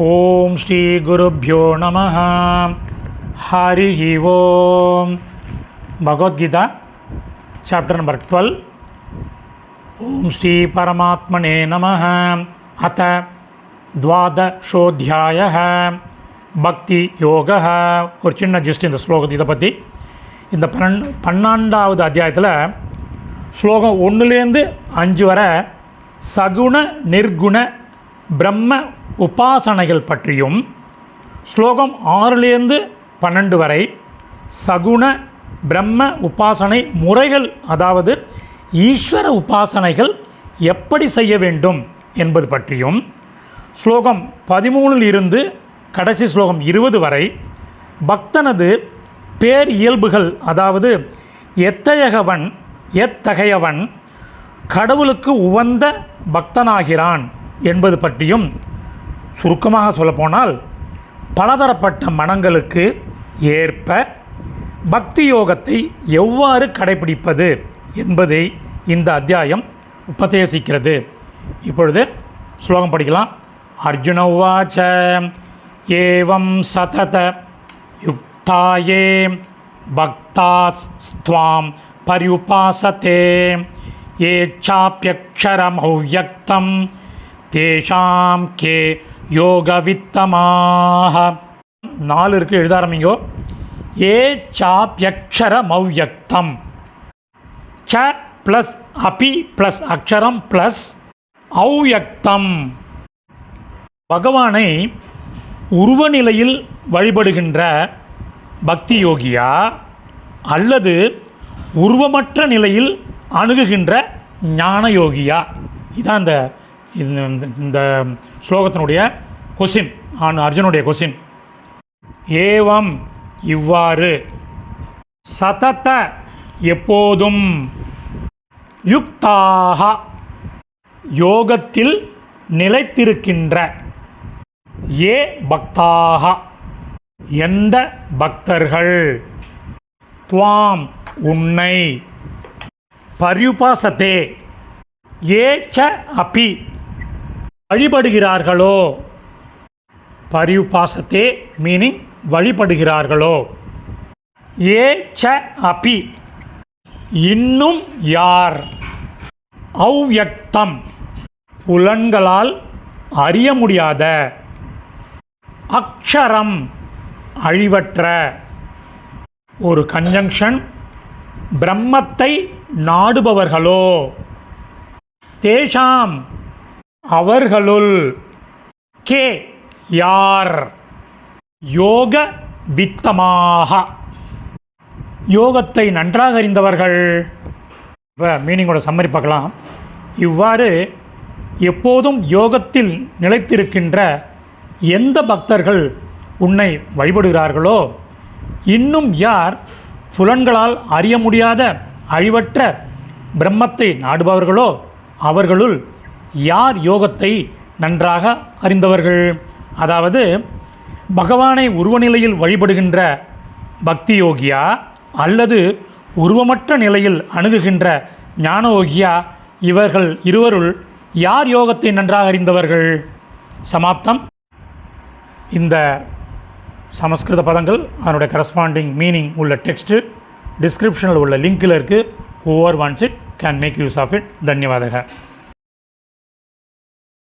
ஓம் ஸ்ரீ குருப்பியோ நம ஹரி ஓம். பகவத்கீதா சாப்டர் நம்பர் டுவெல் ஓம் ஸ்ரீ பரமாத்மனே நம அத்த துவாதசோத்தியாய பக்தி யோக ஒரு சின்ன ஜிஸ்ட் இந்த ஸ்லோகத்தை இதை பற்றி இந்த பன்னெண்டு பன்னெண்டாவது அத்தியாயத்தில் ஸ்லோகம் ஒன்றுலேருந்து அஞ்சு வரை சகுண நிர்குண பிரம்ம உபாசனைகள் பற்றியும் ஸ்லோகம் ஆறுலேருந்து பன்னெண்டு வரை சகுண பிரம்ம உபாசனை முறைகள் அதாவது ஈஸ்வர உபாசனைகள் எப்படி செய்ய வேண்டும் என்பது பற்றியும் ஸ்லோகம் பதிமூணில் இருந்து கடைசி ஸ்லோகம் இருபது வரை பக்தனது பேர் இயல்புகள் அதாவது எத்தகையவன் எத்தகையவன் கடவுளுக்கு உவந்த பக்தனாகிறான் என்பது பற்றியும் சுருக்கமாக சொல்லப்போனால் பலதரப்பட்ட மனங்களுக்கு ஏற்ப பக்தி யோகத்தை எவ்வாறு கடைபிடிப்பது என்பதை இந்த அத்தியாயம் உபதேசிக்கிறது. இப்பொழுது ஸ்லோகம் படிக்கலாம். அர்ஜுன உவாச்ச ஏவம் சதத யுக்தாயே பக்தாஸ்துவாம் பரியுபாசத்தே ये தேஷாம் கே யோகவித்தமாக நாலு இருக்குது எழுத ஆரம்பிங்கோ ஏ சாப்யக்ஷர மவ்யக்தம் ச ப்ளஸ் அபி ப்ளஸ் அக்ஷரம் ப்ளஸ் அவ்யக்தம் பகவானை உருவ நிலையில் வழிபடுகின்ற பக்தி யோகியா அல்லது உருவமற்ற நிலையில் அணுகுகின்ற ஞான யோகியா இதான் அந்த இந்த இந்த ஸ்லோகத்தினுடைய கொஷின் ஆன் அர்ஜுனுடைய கொஷின் ஏவம் இவ்வாறு சதத்த எப்போதும் யுக்தாக யோகத்தில் நிலைத்திருக்கின்ற ஏ பக்தாக எந்த பக்தர்கள்? துவாம் உன்னை பரியுபாசத்தே ஏச்ச அபி. வழிபடுகிறார்களோ? பரியுபாசத்தே மீனிங் வழிபடுகிறார்களோ? ஏ ச அபி இன்னும் யார்? ஔயக்தம் புலன்களால் அறிய முடியாத அக்ஷரம் அழிவற்ற ஒரு கன்ஜங்ஷன் பிரம்மத்தை நாடுபவர்களோ? தேஷாம் அவர்களுள் கே யார்? யோக வித்தமாக. யோகத்தை நன்றாக அறிந்தவர்கள். இப்போ மீனிங்கோட சம்மரி பார்க்கலாம். இவ்வாறு எப்போதும் யோகத்தில் நிலைத்திருக்கின்ற எந்த பக்தர்கள் உன்னை வழிபடுகிறார்களோ இன்னும் யார் புலன்களால் அறிய முடியாத அழிவற்ற பிரம்மத்தை நாடுபவர்களோ அவர்களுள் யார் யோகத்தை நன்றாக அறிந்தவர்கள்? அதாவது பகவானை உருவநிலையில் வழிபடுகின்ற பக்தி யோகியா அல்லது உருவமற்ற நிலையில் அணுகுகின்ற ஞான யோகியா? இவர்கள் இருவருள் யார் யோகத்தை நன்றாக அறிந்தவர்கள்? சமாப்தம். இந்த சமஸ்கிருத பதங்கள் அதனுடைய கரஸ்பாண்டிங் மீனிங் உள்ள டெக்ஸ்ட்டு டிஸ்கிரிப்ஷனில் உள்ள லிங்கில் இருக்குது over once it can make use of it தன்யவாதக.